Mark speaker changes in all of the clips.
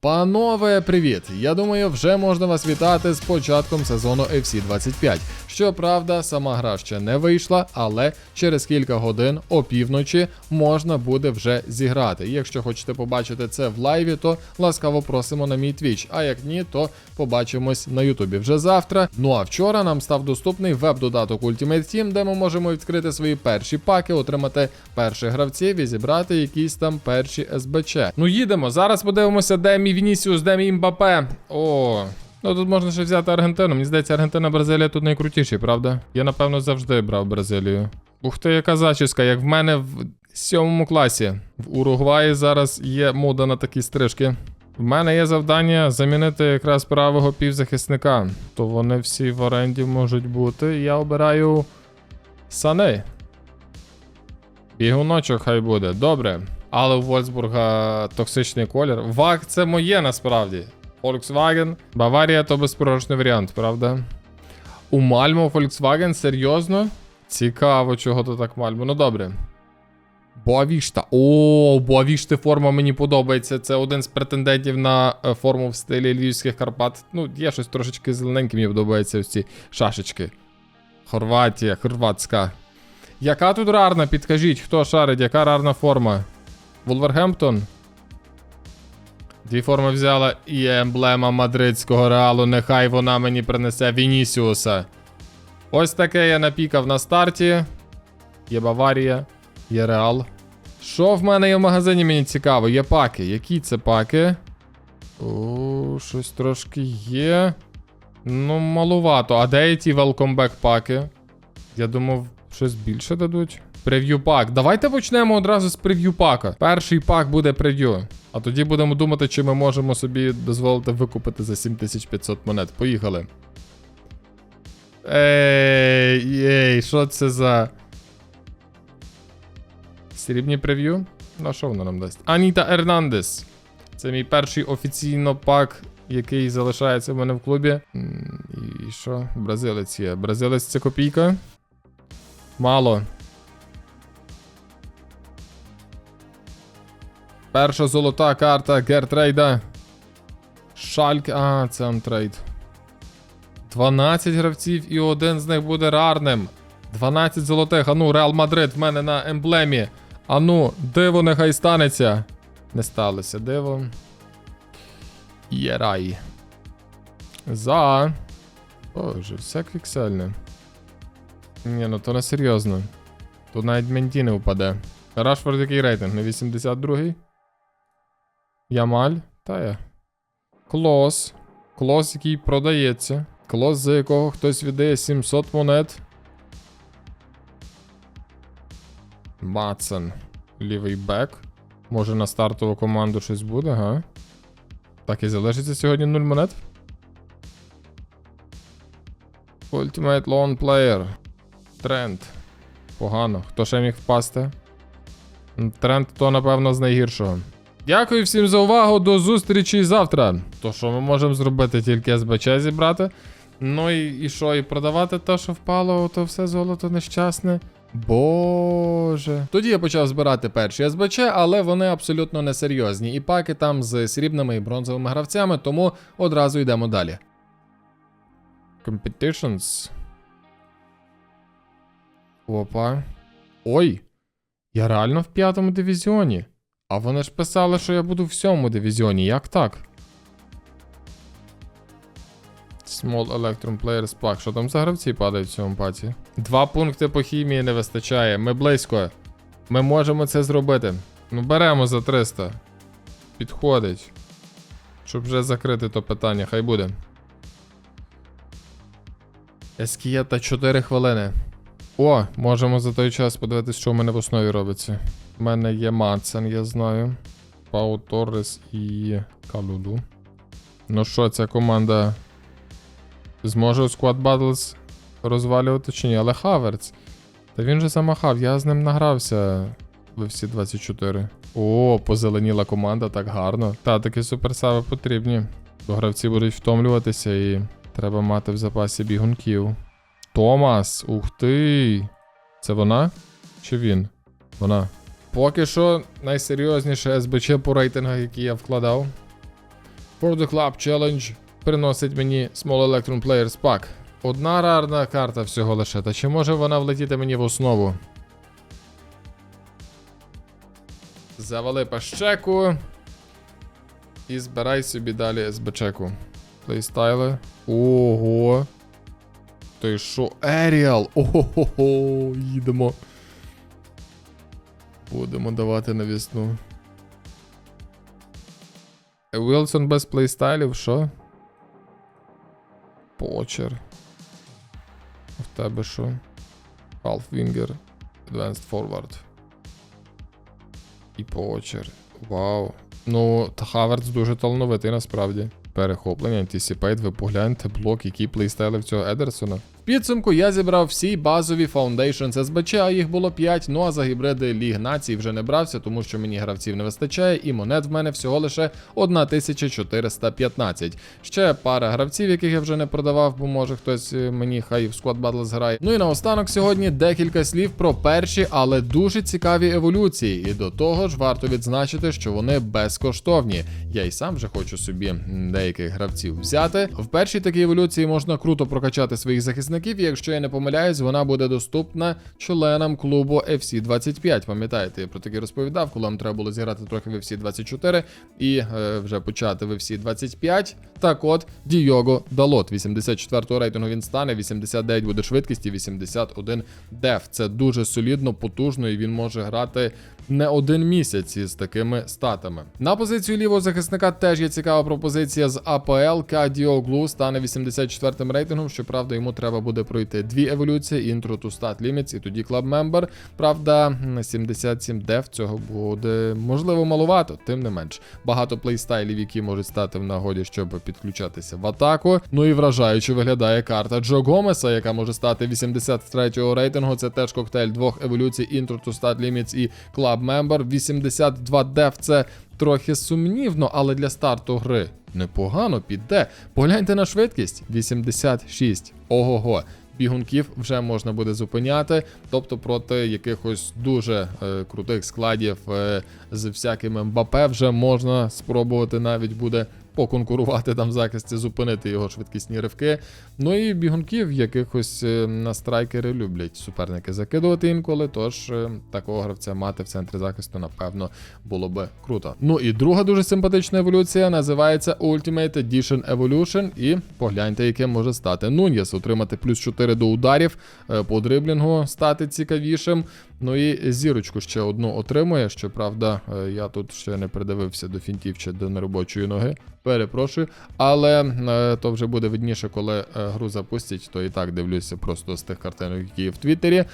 Speaker 1: Панове, привіт! Я думаю, вже можна вас вітати з початком сезону FC 25. Щоправда, сама гра ще не вийшла, але через кілька годин опівночі можна буде вже зіграти. Якщо хочете побачити це в лайві, то ласкаво просимо на мій твіч. А як ні, то побачимось на Ютубі вже завтра. Ну а вчора нам став доступний веб-додаток Ultimate Team, де ми можемо відкрити свої перші паки, отримати перших гравців і зібрати якісь там перші СБЧ. Ну їдемо. Зараз подивимося, де мій Вінісіус, де мій Мбапе. О. Ну тут можна ще взяти Аргентину. Мені здається, Аргентина Бразилія тут найкрутіші, правда? Я напевно завжди брав Бразилію. Ух ти, яка зачіска, як в мене в сьомому класі. В Уругваї зараз є мода на такі стрижки. В мене є завдання замінити якраз правого півзахисника. То вони всі в оренді можуть бути. Я обираю Сане. Бігуночок хай буде. Добре. Але у Вольсбурга токсичний колір. ВАГ це моє насправді. Volkswagen. Баварія то безпорожний варіант, правда? У Мальмо Volkswagen серйозно? Цікаво, чого то так Мальмо. Ну добре. Боавішта. О, Боавішти форма мені подобається. Це один з претендентів на е, форму в стилі Львівських Карпат. Ну, є щось трошечки зелененьке, мені подобається ось ці шашечки. Хорватія, хорватська. Яка тут рарна? Підкажіть, хто шарить, яка рарна форма? Вулвергемптон? Дві форми взяла і емблема мадридського реалу. Нехай вона мені принесе Вінісіуса. Ось таке я напікав на старті. Є Баварія, є Реал. Що в мене є в магазині, мені цікаво. Є паки. Які це паки? О, щось трошки є. Ну, малувато. А де є ті welcome back паки? Я думав, щось більше дадуть. Прев'ю пак. Давайте почнемо одразу з прев'ю пака. Перший пак буде прев'ю. А тоді будемо думати, чи ми можемо собі дозволити викупити за 7500 монет. Поїхали. Ей, ей, що це за. Срібні прев'ю? Ну, що воно нам дасть? Аніта Ернандес. Це мій перший офіційно пак, який залишається в мене в клубі. І що? Бразилець є. Бразилець це копійка. Мало. Перша золота карта Гертрейда. Шальк. А, це антрейд. 12 гравців і один з них буде рарним. 12 золотих. Ану, Реал Мадрид в мене на емблемі. Ану, диво нехай станеться. Не сталося диво. Єрай. За. Боже, все піксельне. Ні, ну то не серйозно. Тут навіть Менді не впаде. Рашфорд який рейтинг? На 82-й? Ямаль? Та я. Клос. Клос, який продається. Клос, за якого хтось віддає 700 монет. Матсен. Лівий бек. Може на стартову команду щось буде, га? Так і залишиться сьогодні 0 монет. Ultimate Lone Player. Тренд. Погано. Хто ще міг впасти? Тренд то, напевно, з найгіршого. Дякую всім за увагу. До зустрічі завтра. То що ми можемо зробити? Тільки СБЧ зібрати. Ну і, і що, і продавати те, що впало, то все золото нещасне. Боже. Тоді я почав збирати перші СБЧ, але вони абсолютно несерйозні. І паки там з срібними і бронзовими гравцями, тому одразу йдемо далі. Competitions. Опа. Ой. Я реально в п'ятому дивізіоні. А вони ж писали, що я буду в сьомому дивізіоні. Як так? Small Electrum Players Pack. Що там за гравці падають в цьому паті? Два пункти по хімії не вистачає. Ми близько. Ми можемо це зробити. Ну, беремо за 300. Підходить. Щоб вже закрити то питання, хай буде. Ескієта 4 хвилини. О, можемо за той час подивитись, що в мене в основі робиться. У мене є Мацен, я знаю. Пау Торрес і Калуду. Ну що, ця команда зможе у Squad Battles розвалювати чи ні? Але Хаверц. Та він же замахав, я з ним награвся в всі 24. О, позеленіла команда, так гарно. Та, такі суперсави потрібні. Бо гравці будуть втомлюватися і треба мати в запасі бігунків. Томас, ух ти. Це вона? Чи він? Вона. Поки що найсерйозніше СБЧ по рейтингах, які я вкладав. For the Club Challenge приносить мені Small Electron Players Pack. Одна рарна карта всього лише. Та чи може вона влетіти мені в основу? Завали пащеку. І збирай собі далі СБЧеку. Плейстайли. Ого. Ти що? Еріал! Ого-го, їдемо. Будемо давати на весну. Вілсон без плейстайлів, що? Почер. В тебе що? Half-Winger. Advanced Forward. І почер. Вау. Ну, та Хаверц дуже талановитий насправді. Перехоплення, Anticipate, ви погляньте блок, який плейстайли в цього Едерсона. Підсумку я зібрав всі базові Foundations СБЧ, а їх було 5, ну а за гібриди Ліг Націй вже не брався, тому що мені гравців не вистачає, і монет в мене всього лише 1415. Ще пара гравців, яких я вже не продавав, бо може хтось е, мені хай в Squad Battle зграє. Ну і наостанок сьогодні декілька слів про перші, але дуже цікаві еволюції. І до того ж варто відзначити, що вони безкоштовні. Я й сам вже хочу собі деяких гравців взяти. В першій такій еволюції можна круто прокачати своїх захисників. І якщо я не помиляюсь, вона буде доступна членам клубу FC 25. Пам'ятаєте, я про таке розповідав, коли вам треба було зіграти трохи в FC 24 і е, вже почати в FC 25. Так от, Діого Далот, 84-го рейтингу він стане, 89 буде швидкість і 81 деф. Це дуже солідно, потужно, і він може грати не один місяць із такими статами. На позицію лівого захисника теж є цікава пропозиція з АПЛ. Кадіоглу стане 84-м рейтингом. Щоправда, йому треба буде пройти дві еволюції: Intro to Stat Limits і тоді Club Member. Правда, на 77 деф цього буде можливо маловато, тим не менш. Багато плейстайлів, які можуть стати в нагоді, щоб підключатися в атаку. Ну і вражаюче виглядає карта Джо Гомеса, яка може стати 83-го рейтингу. Це теж коктейль двох еволюцій Intro to Stat Limits і Club Member. 82 деф це трохи сумнівно, але для старту гри непогано піде. Погляньте на швидкість 86. Ого-го. Бігунків вже можна буде зупиняти, тобто проти якихось дуже е, крутих складів е, з всякими МБП вже можна спробувати навіть буде поконкурувати там в захисті, зупинити його швидкісні ривки. Ну і бігунків якихось е, на страйкери люблять суперники закидувати інколи. Тож е, такого гравця мати в центрі захисту, напевно, було би круто. Ну і друга дуже симпатична еволюція називається Ultimate Edition Evolution. І погляньте, яке може стати Нуньєс, отримати плюс 4 до ударів е, по дриблінгу, стати цікавішим. Ну і зірочку ще одну отримує. Щоправда, е, я тут ще не придивився до фінтів чи до неробочої ноги. Перепрошую. Але е, то вже буде видніше, коли е, гру запустять, то і так дивлюся просто з тих картинок, які є в Твіттері.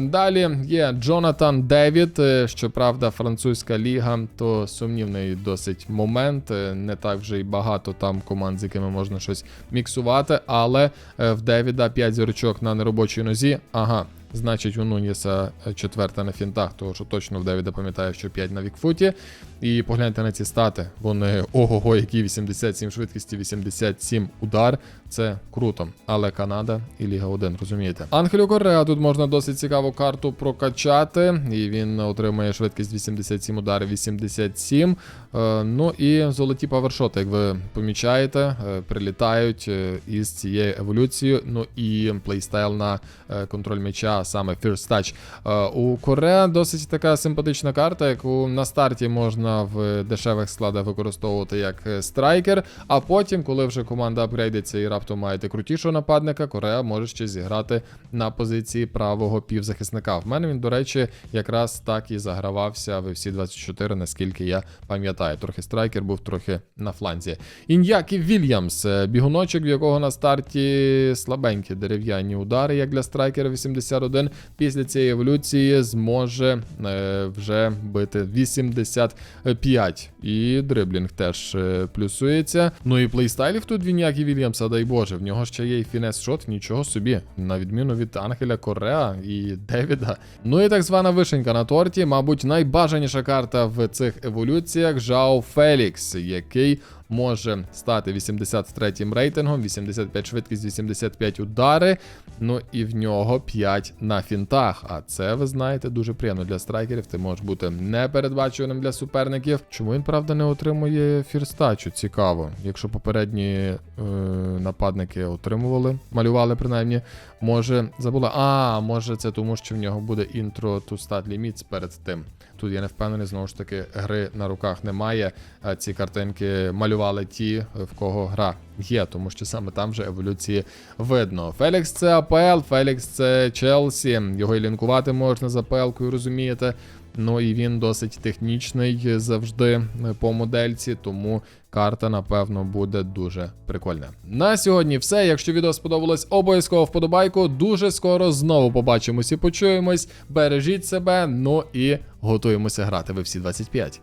Speaker 1: Далі є Джонатан Девід. Щоправда, французька ліга, то сумнівний досить момент. Не так вже й багато там команд, з якими можна щось міксувати. Але в Девіда 5 зірочок на неробочій нозі. Ага. Значить, у Нуніса четверта на фінтах, того що точно в Девіда пам'ятаю, що 5 на Вікфуті. І погляньте на ці стати. Вони ого-го, які 87 швидкості, 87 удар. Це круто. Але Канада і Ліга 1, розумієте. Ангелю Кореа тут можна досить цікаву карту прокачати. І він отримує швидкість 87 ударів, 87. Е, ну і золоті павершоти, як ви помічаєте, е, прилітають е, із цією еволюцією. Ну і плейстайл на е, контроль м'яча, саме First Touch. Е, у Кореа досить така симпатична карта, яку на старті можна в дешевих складах використовувати як е, страйкер. А потім, коли вже команда апгрейдиться і раптом маєте крутішого нападника, Кореа може ще зіграти на позиції правого півзахисника. В мене він, до речі, якраз так і загравався в всі 24, наскільки я пам'ятаю. Трохи страйкер був трохи на фланзі. Ін'які Вільямс, е, бігуночок, в якого на старті слабенькі дерев'яні удари, як для страйкера 81. Після цієї еволюції зможе е, вже бити 85. І дриблінг теж е, плюсується. Ну і плейстайлів тут в Ін'які Вільямса, дай Боже, в нього ще є і фінес шот, нічого собі, на відміну від Ангеля Кореа і Девіда. Ну і так звана вишенька на торті, мабуть, найбажаніша карта в цих еволюціях Жао Фелікс, який може стати 83-м рейтингом, 85 швидкість, 85 удари. Ну і в нього 5 на фінтах. А це, ви знаєте, дуже приємно для страйкерів. Ти можеш бути непередбачуваним для суперників. Чому він, правда, не отримує фірстачу? Цікаво. Якщо попередні е, нападники отримували, малювали принаймні. Може, забула. А, може, це тому, що в нього буде інтро to stat limits перед тим. Тут я не впевнений, знову ж таки, гри на руках немає. Ці картинки малювали ті, в кого гра є, тому що саме там вже еволюції видно. Фелікс це АПЛ, Фелікс це Челсі. Його і лінкувати можна з АПЛ-кою, розумієте. Ну і він досить технічний завжди е, по модельці, тому карта, напевно, буде дуже прикольна. На сьогодні все. Якщо відео сподобалось, обов'язково вподобайку. Дуже скоро знову побачимось і почуємось. Бережіть себе, ну і готуємося грати в FC 25.